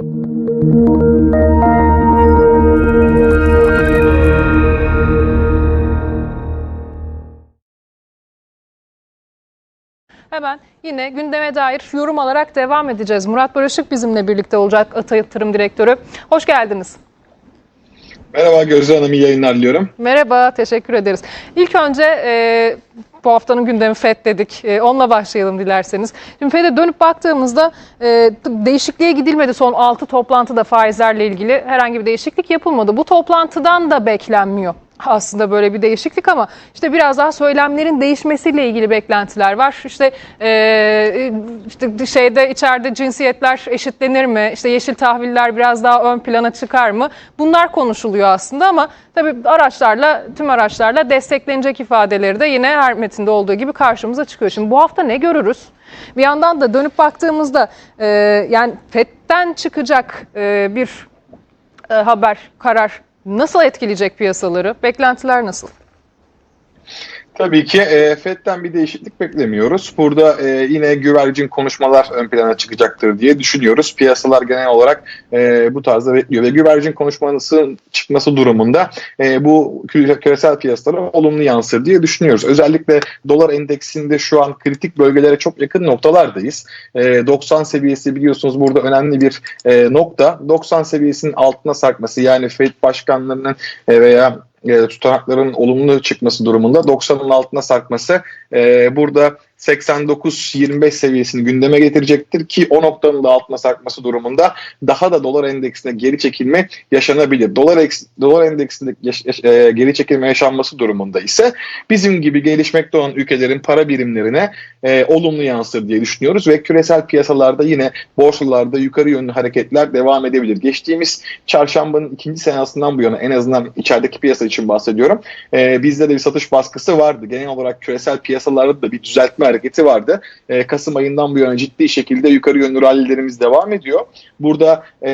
Hemen yine gündeme dair yorum alarak devam edeceğiz. Murat Barışık bizimle birlikte olacak Ata Yatırım Direktörü. Hoş geldiniz. Merhaba Gözde Hanım, iyi yayınlar diliyorum. Merhaba, teşekkür ederiz. İlk önce e, bu haftanın gündemi FED dedik. E, onunla başlayalım dilerseniz. Şimdi FED'e dönüp baktığımızda e, değişikliğe gidilmedi. Son 6 toplantıda faizlerle ilgili herhangi bir değişiklik yapılmadı. Bu toplantıdan da beklenmiyor aslında böyle bir değişiklik ama işte biraz daha söylemlerin değişmesiyle ilgili beklentiler var. İşte e, işte şeyde içeride cinsiyetler eşitlenir mi? İşte yeşil tahviller biraz daha ön plana çıkar mı? Bunlar konuşuluyor aslında ama tabii araçlarla tüm araçlarla desteklenecek ifadeleri de yine her metinde olduğu gibi karşımıza çıkıyor. Şimdi bu hafta ne görürüz? Bir yandan da dönüp baktığımızda e, yani FED'den çıkacak e, bir e, haber, karar nasıl etkileyecek piyasaları? Beklentiler nasıl? Tabii ki e, FED'den bir değişiklik beklemiyoruz. Burada e, yine güvercin konuşmalar ön plana çıkacaktır diye düşünüyoruz. Piyasalar genel olarak e, bu tarzda bekliyor ve güvercin konuşması çıkması durumunda e, bu küre- küresel piyasalara olumlu yansır diye düşünüyoruz. Özellikle dolar endeksinde şu an kritik bölgelere çok yakın noktalardayız. E, 90 seviyesi biliyorsunuz burada önemli bir e, nokta. 90 seviyesinin altına sarkması yani FED başkanlarının e, veya e, tutanakların olumlu çıkması durumunda 90'ın altına sarkması e, burada 89-25 seviyesini gündeme getirecektir ki o noktanın da altına sarkması durumunda daha da dolar endeksine geri çekilme yaşanabilir. Dolar, dolar endeksinde yaş- e, geri çekilme yaşanması durumunda ise bizim gibi gelişmekte olan ülkelerin para birimlerine e, olumlu yansır diye düşünüyoruz ve küresel piyasalarda yine borsalarda yukarı yönlü hareketler devam edebilir. Geçtiğimiz çarşambanın ikinci seansından bu yana en azından içerideki piyasa için bahsediyorum. E, bizde de bir satış baskısı vardı. Genel olarak küresel piyasalarda da bir düzeltme hareketi vardı. E, Kasım ayından bu yana ciddi şekilde yukarı yönlü rallilerimiz devam ediyor. Burada e,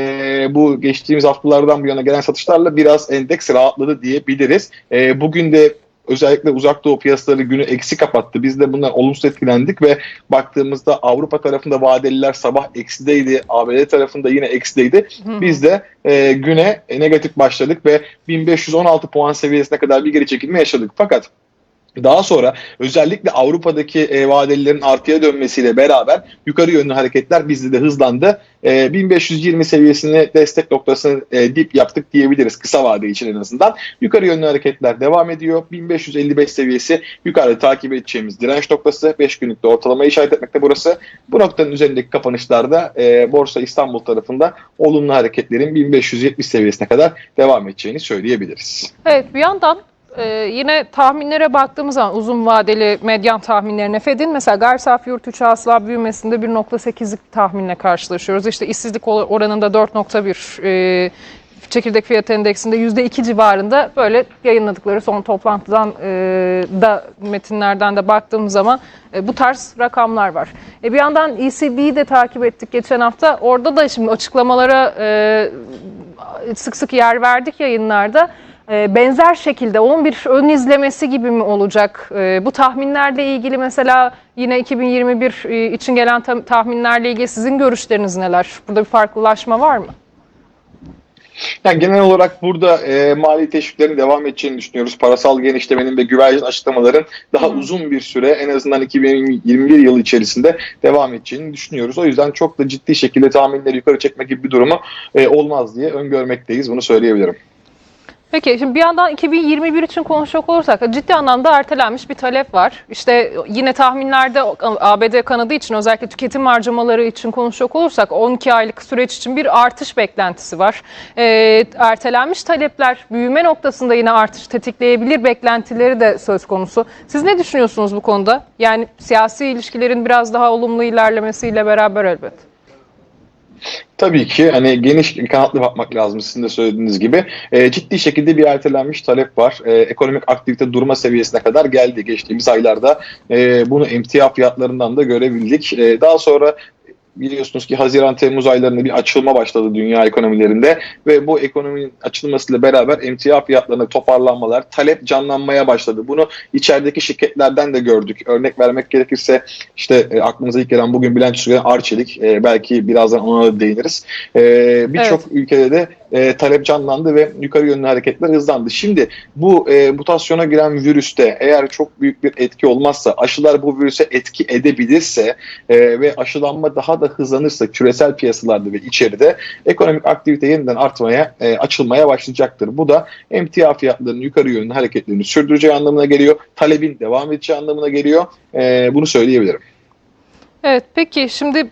bu geçtiğimiz haftalardan bu yana gelen satışlarla biraz endeks rahatladı diyebiliriz. E, bugün de özellikle uzak doğu piyasaları günü eksi kapattı. Biz de bundan olumsuz etkilendik ve baktığımızda Avrupa tarafında vadeliler sabah eksideydi. ABD tarafında yine eksideydi. Biz de e, güne negatif başladık ve 1516 puan seviyesine kadar bir geri çekilme yaşadık. Fakat daha sonra özellikle Avrupa'daki e, vadelilerin artıya dönmesiyle beraber yukarı yönlü hareketler bizde de hızlandı. E, 1520 seviyesini destek noktasını e, dip yaptık diyebiliriz kısa vade için en azından. Yukarı yönlü hareketler devam ediyor. 1555 seviyesi yukarıda takip edeceğimiz direnç noktası. 5 günlükte ortalamayı işaret etmekte burası. Bu noktanın üzerindeki kapanışlarda e, Borsa İstanbul tarafında olumlu hareketlerin 1570 seviyesine kadar devam edeceğini söyleyebiliriz. Evet bir yandan e, yine tahminlere baktığımız zaman uzun vadeli medyan tahminlerine Fed'in mesela gayri safi yurt içi hasıla büyümesinde 1.8'lik tahminle karşılaşıyoruz. İşte işsizlik or- oranında 4.1 e, çekirdek fiyat endeksinde %2 civarında böyle yayınladıkları son toplantıdan e, da metinlerden de baktığımız zaman e, bu tarz rakamlar var. E, bir yandan ECB'yi de takip ettik geçen hafta. Orada da şimdi açıklamalara e, sık sık yer verdik yayınlarda. E, benzer şekilde onun bir ön izlemesi gibi mi olacak? E, bu tahminlerle ilgili mesela yine 2021 e, için gelen tahminlerle ilgili sizin görüşleriniz neler? Burada bir farklılaşma var mı? Yani genel olarak burada e, mali teşviklerin devam edeceğini düşünüyoruz. Parasal genişlemenin ve güvercin açıklamaların daha uzun bir süre en azından 2021 yılı içerisinde devam edeceğini düşünüyoruz. O yüzden çok da ciddi şekilde tahminleri yukarı çekme gibi bir durumu e, olmaz diye öngörmekteyiz. Bunu söyleyebilirim. Peki şimdi bir yandan 2021 için konuşacak olursak ciddi anlamda ertelenmiş bir talep var. İşte yine tahminlerde ABD kanadı için özellikle tüketim harcamaları için konuşacak olursak 12 aylık süreç için bir artış beklentisi var. Ee, ertelenmiş talepler büyüme noktasında yine artış tetikleyebilir beklentileri de söz konusu. Siz ne düşünüyorsunuz bu konuda? Yani siyasi ilişkilerin biraz daha olumlu ilerlemesiyle beraber elbet. Tabii ki hani geniş kanatlı bakmak lazım sizin de söylediğiniz gibi. E, ciddi şekilde bir ertelenmiş talep var. E, ekonomik aktivite durma seviyesine kadar geldi geçtiğimiz aylarda. E, bunu emtia fiyatlarından da görebildik. E, daha sonra biliyorsunuz ki Haziran-Temmuz aylarında bir açılma başladı dünya ekonomilerinde ve bu ekonominin açılmasıyla beraber emtia fiyatlarında toparlanmalar, talep canlanmaya başladı. Bunu içerideki şirketlerden de gördük. Örnek vermek gerekirse işte e, aklımıza ilk gelen bugün bilançosu gelen Arçelik, e, belki birazdan ona da değiniriz. E, Birçok ülkede de e, talep canlandı ve yukarı yönlü hareketler hızlandı. Şimdi bu e, mutasyona giren virüste eğer çok büyük bir etki olmazsa, aşılar bu virüse etki edebilirse e, ve aşılanma daha da hızlanırsa küresel piyasalarda ve içeride ekonomik aktivite yeniden artmaya, e, açılmaya başlayacaktır. Bu da emtia fiyatlarının yukarı yönlü hareketlerini sürdüreceği anlamına geliyor. Talebin devam edeceği anlamına geliyor. E, bunu söyleyebilirim. Evet peki şimdi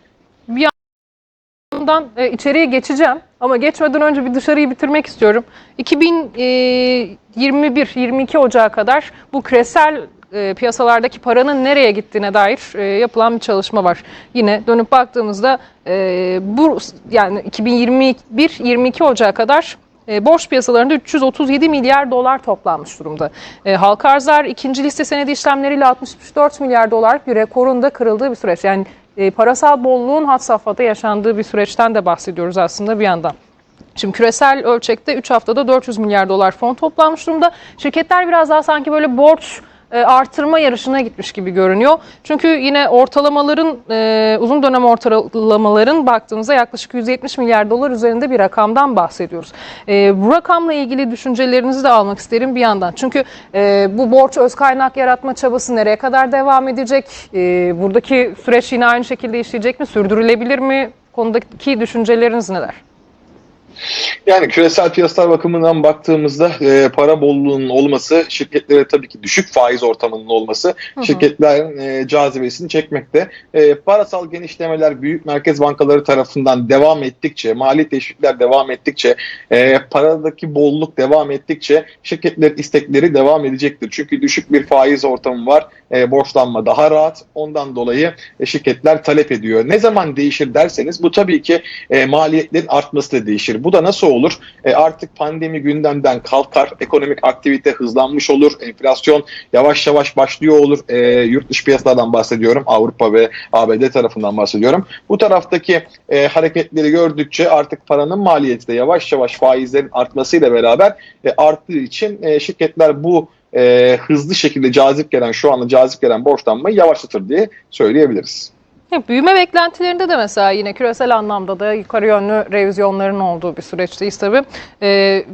yandan e, içeriye geçeceğim ama geçmeden önce bir dışarıyı bitirmek istiyorum. 2021-22 Ocağı kadar bu küresel e, piyasalardaki paranın nereye gittiğine dair e, yapılan bir çalışma var. Yine dönüp baktığımızda e, bu yani 2021-22 Ocağı kadar e, borç piyasalarında 337 milyar dolar toplanmış durumda. E, halka arzlar ikinci liste senedi işlemleriyle 64 milyar dolarlık bir rekorun da kırıldığı bir süreç. Yani e, parasal bolluğun had safhada yaşandığı bir süreçten de bahsediyoruz aslında bir yandan. Şimdi küresel ölçekte 3 haftada 400 milyar dolar fon toplanmış durumda. Şirketler biraz daha sanki böyle borç artırma yarışına gitmiş gibi görünüyor. Çünkü yine ortalamaların e, uzun dönem ortalamaların baktığımızda yaklaşık 170 milyar dolar üzerinde bir rakamdan bahsediyoruz. E, bu rakamla ilgili düşüncelerinizi de almak isterim bir yandan. Çünkü e, bu borç öz kaynak yaratma çabası nereye kadar devam edecek? E, buradaki süreç yine aynı şekilde işleyecek mi? Sürdürülebilir mi? Konudaki düşünceleriniz neler? Yani küresel piyasalar bakımından baktığımızda e, para bolluğunun olması, şirketlere tabii ki düşük faiz ortamının olması hı. şirketlerin e, cazibesini çekmekte. E, parasal genişlemeler büyük merkez bankaları tarafından devam ettikçe, mali teşvikler devam ettikçe, e, paradaki bolluk devam ettikçe şirketler istekleri devam edecektir. Çünkü düşük bir faiz ortamı var, e, borçlanma daha rahat. Ondan dolayı e, şirketler talep ediyor. Ne zaman değişir derseniz bu tabii ki e, maliyetlerin artmasıyla değişir. Bu da nasıl olur? E, artık pandemi gündemden kalkar, ekonomik aktivite hızlanmış olur, enflasyon yavaş yavaş başlıyor olur. E, yurt dışı piyasalardan bahsediyorum, Avrupa ve ABD tarafından bahsediyorum. Bu taraftaki e, hareketleri gördükçe artık paranın maliyeti de yavaş yavaş faizlerin artmasıyla beraber e, arttığı için e, şirketler bu e, hızlı şekilde cazip gelen, şu anda cazip gelen borçlanmayı yavaşlatır diye söyleyebiliriz. Ya, Büyüme beklentilerinde de mesela yine küresel anlamda da yukarı yönlü revizyonların olduğu bir süreçteyiz tabii. Ee,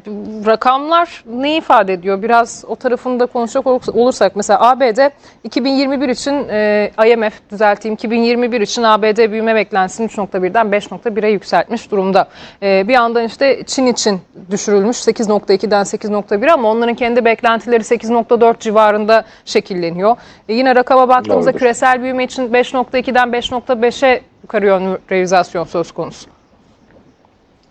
rakamlar ne ifade ediyor? Biraz o tarafını da konuşacak olursa- olursak mesela ABD 2021 için e, IMF düzelteyim 2021 için ABD büyüme beklentisini 3.1'den 5.1'e yükseltmiş durumda. Ee, bir yandan işte Çin için düşürülmüş 8.2'den 8.1 ama onların kendi beklentileri 8.4 civarında şekilleniyor. E, yine rakama baktığımızda Doğrudur. küresel büyüme için 5.2'den 5.5'e yukarı yönlü revizasyon söz konusu.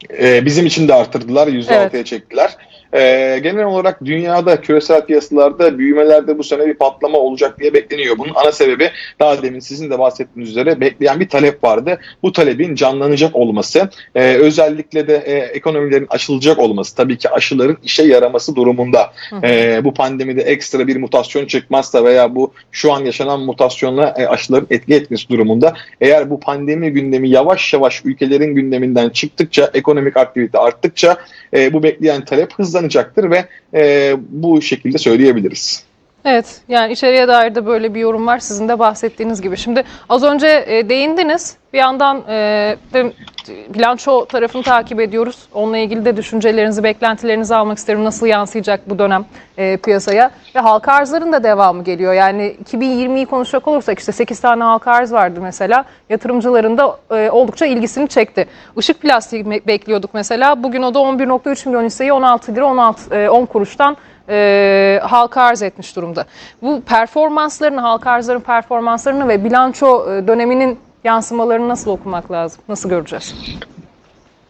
Ee, bizim için de arttırdılar, %6'ya Evet. çektiler. Ee, genel olarak dünyada küresel piyasalarda büyümelerde bu sene bir patlama olacak diye bekleniyor. Bunun ana sebebi daha demin sizin de bahsettiğiniz üzere bekleyen bir talep vardı. Bu talebin canlanacak olması, e, özellikle de e, ekonomilerin açılacak olması, tabii ki aşıların işe yaraması durumunda. E, bu pandemide ekstra bir mutasyon çıkmazsa veya bu şu an yaşanan mutasyonla e, aşıların etki etmesi durumunda eğer bu pandemi gündemi yavaş yavaş ülkelerin gündeminden çıktıkça, ekonomik aktivite arttıkça e, bu bekleyen talep hızlanacaktır ve e, bu şekilde söyleyebiliriz. Evet yani içeriye dair de böyle bir yorum var sizin de bahsettiğiniz gibi. Şimdi az önce e, değindiniz bir yandan e, bilanço tarafını takip ediyoruz. Onunla ilgili de düşüncelerinizi, beklentilerinizi almak isterim. Nasıl yansıyacak bu dönem e, piyasaya? Ve halka arzların da devamı geliyor. Yani 2020'yi konuşacak olursak işte 8 tane halka arz vardı mesela. Yatırımcıların da e, oldukça ilgisini çekti. Işık plastiği bekliyorduk mesela. Bugün o da 11.3 milyon hisseyi 16 lira 16, e, 10 kuruştan e, halka arz etmiş durumda. Bu performanslarını, halka arzların performanslarını ve bilanço e, döneminin yansımalarını nasıl okumak lazım? Nasıl göreceğiz?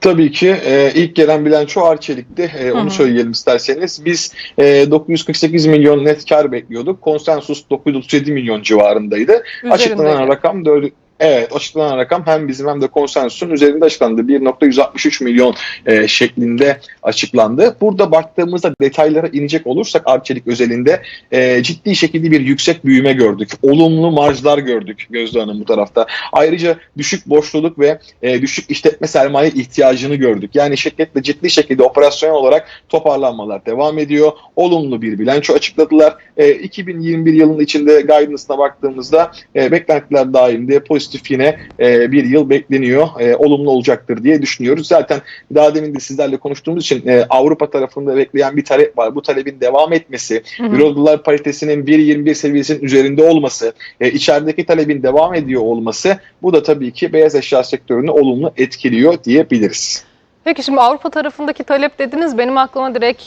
Tabii ki e, ilk gelen bilanço Arçelik'ti. E, onu söyleyelim isterseniz. Biz e, 948 milyon net kar bekliyorduk. Konsensus 937 milyon civarındaydı. Açıklanan Üzerindeydi. rakam 4 Evet açıklanan rakam hem bizim hem de konsensusun üzerinde açıklandı. 1.163 milyon e, şeklinde açıklandı. Burada baktığımızda detaylara inecek olursak Arçelik özelinde e, ciddi şekilde bir yüksek büyüme gördük. Olumlu marjlar gördük Gözde Hanım bu tarafta. Ayrıca düşük borçluluk ve e, düşük işletme sermaye ihtiyacını gördük. Yani şirketle ciddi şekilde operasyon olarak toparlanmalar devam ediyor. Olumlu bir bilanço açıkladılar. E, 2021 yılının içinde guidance'ına baktığımızda e, beklentiler dahilinde pozitif yine e, bir yıl bekleniyor. E, olumlu olacaktır diye düşünüyoruz. Zaten daha demin de sizlerle konuştuğumuz için e, Avrupa tarafında bekleyen bir talep var. Bu talebin devam etmesi, Hı hı. Euro dolar paritesinin 1.21 seviyesinin üzerinde olması, e, içerideki talebin devam ediyor olması bu da tabii ki beyaz eşya sektörünü olumlu etkiliyor diyebiliriz. Peki şimdi Avrupa tarafındaki talep dediniz. Benim aklıma direkt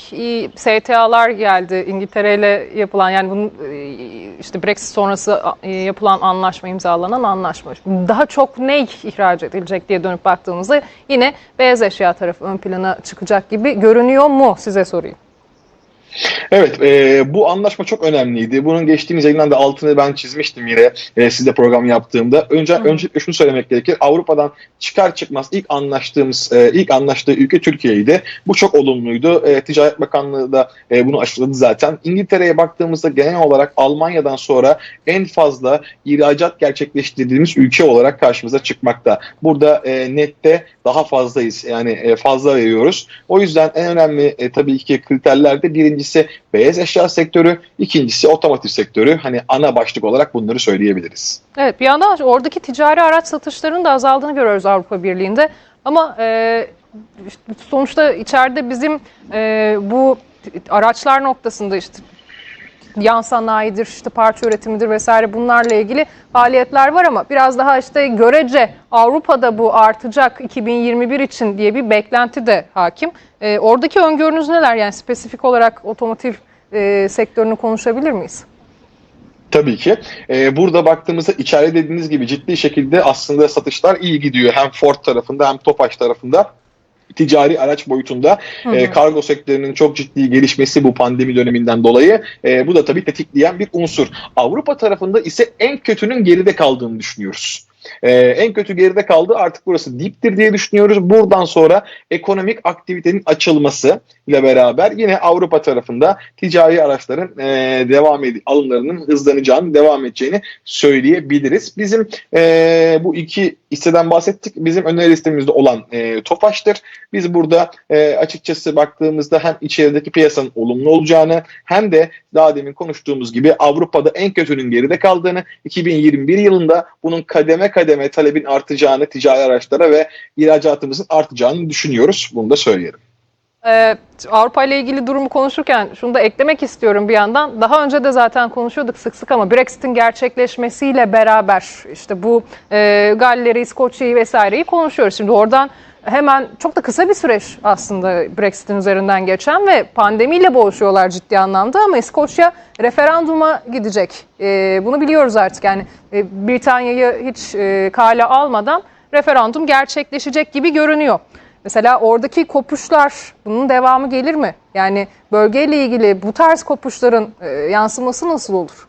STA'lar geldi. İngiltere ile yapılan yani bunun e, işte Brexit sonrası e, yapılan anlaşma, imzalanan anlaşma. Daha çok ne ihraç edilecek diye dönüp baktığımızda yine beyaz eşya tarafı ön plana çıkacak gibi görünüyor mu size sorayım. Evet e, bu anlaşma çok önemliydi. Bunun geçtiğimiz yayından da altını ben çizmiştim yine e, sizle program yaptığımda. Önce Hı. öncelikle şunu söylemek gerekir. Avrupa'dan çıkar çıkmaz ilk anlaştığımız e, ilk anlaştığı ülke Türkiye'ydi. Bu çok olumluydu. E, Ticaret Bakanlığı da e, bunu açıkladı zaten. İngiltere'ye baktığımızda genel olarak Almanya'dan sonra en fazla ihracat gerçekleştirdiğimiz ülke olarak karşımıza çıkmakta. Burada e, nette daha fazlayız. Yani e, fazla veriyoruz. O yüzden en önemli e, tabii ki kriterlerde birincisi beyaz eşya sektörü, ikincisi otomotiv sektörü. Hani ana başlık olarak bunları söyleyebiliriz. Evet bir yandan oradaki ticari araç satışlarının da azaldığını görüyoruz Avrupa Birliği'nde. Ama e, sonuçta içeride bizim e, bu araçlar noktasında işte yan sanayidir, işte parça üretimidir vesaire bunlarla ilgili faaliyetler var ama biraz daha işte görece Avrupa'da bu artacak 2021 için diye bir beklenti de hakim. E, oradaki öngörünüz neler? Yani spesifik olarak otomotiv e, sektörünü konuşabilir miyiz? Tabii ki. Ee, burada baktığımızda içeride dediğiniz gibi ciddi şekilde aslında satışlar iyi gidiyor. Hem Ford tarafında hem Tofaş tarafında ticari araç boyutunda Hı hı. e, kargo sektörünün çok ciddi gelişmesi bu pandemi döneminden dolayı e, bu da tabii tetikleyen bir unsur. Avrupa tarafında ise en kötünün geride kaldığını düşünüyoruz. E, en kötü geride kaldı artık burası diptir diye düşünüyoruz. Buradan sonra ekonomik aktivitenin açılması ile beraber yine Avrupa tarafında ticari araçların e, devam ed- alımlarının hızlanacağını, devam edeceğini söyleyebiliriz. Bizim e, bu iki hisseden bahsettik. Bizim öneri listemizde olan e, Tofaş'tır. Biz burada e, açıkçası baktığımızda hem içerideki piyasanın olumlu olacağını hem de daha demin konuştuğumuz gibi Avrupa'da en kötünün geride kaldığını, 2021 yılında bunun kademe kademe talebin artacağını ticari araçlara ve ihracatımızın artacağını düşünüyoruz. Bunu da söyleyelim. Ee, Avrupa ile ilgili durumu konuşurken şunu da eklemek istiyorum bir yandan. Daha önce de zaten konuşuyorduk sık sık ama Brexit'in gerçekleşmesiyle beraber işte bu e, Galler'i, İskoçya'yı vesaireyi konuşuyoruz. Şimdi oradan hemen çok da kısa bir süreç aslında Brexit'in üzerinden geçen ve pandemiyle boğuşuyorlar ciddi anlamda ama İskoçya referanduma gidecek. E, bunu biliyoruz artık yani e, Britanya'yı hiç e, kale almadan referandum gerçekleşecek gibi görünüyor. Mesela oradaki kopuşlar bunun devamı gelir mi? Yani bölgeyle ilgili bu tarz kopuşların e, yansıması nasıl olur?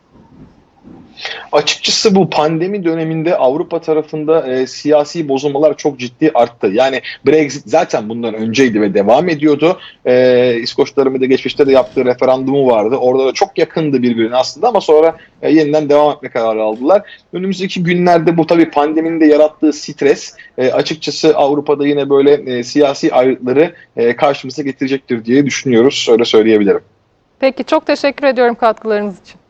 Açıkçası bu pandemi döneminde Avrupa tarafında e, siyasi bozulmalar çok ciddi arttı. Yani Brexit zaten bundan önceydi ve devam ediyordu. E, İskoçların de geçmişte de yaptığı referandumu vardı. Orada da çok yakındı birbirine aslında ama sonra e, yeniden devam etme kararı aldılar. Önümüzdeki günlerde bu tabii pandeminin de yarattığı stres e, açıkçası Avrupa'da yine böyle e, siyasi ayrılıkları e, karşımıza getirecektir diye düşünüyoruz. Öyle söyleyebilirim. Peki çok teşekkür ediyorum katkılarınız için.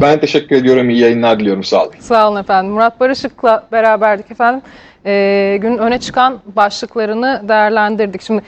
Ben teşekkür ediyorum. İyi yayınlar diliyorum. Sağ olun. Sağ olun efendim. Murat Barışık'la beraberdik efendim. Ee, günün öne çıkan başlıklarını değerlendirdik. Şimdi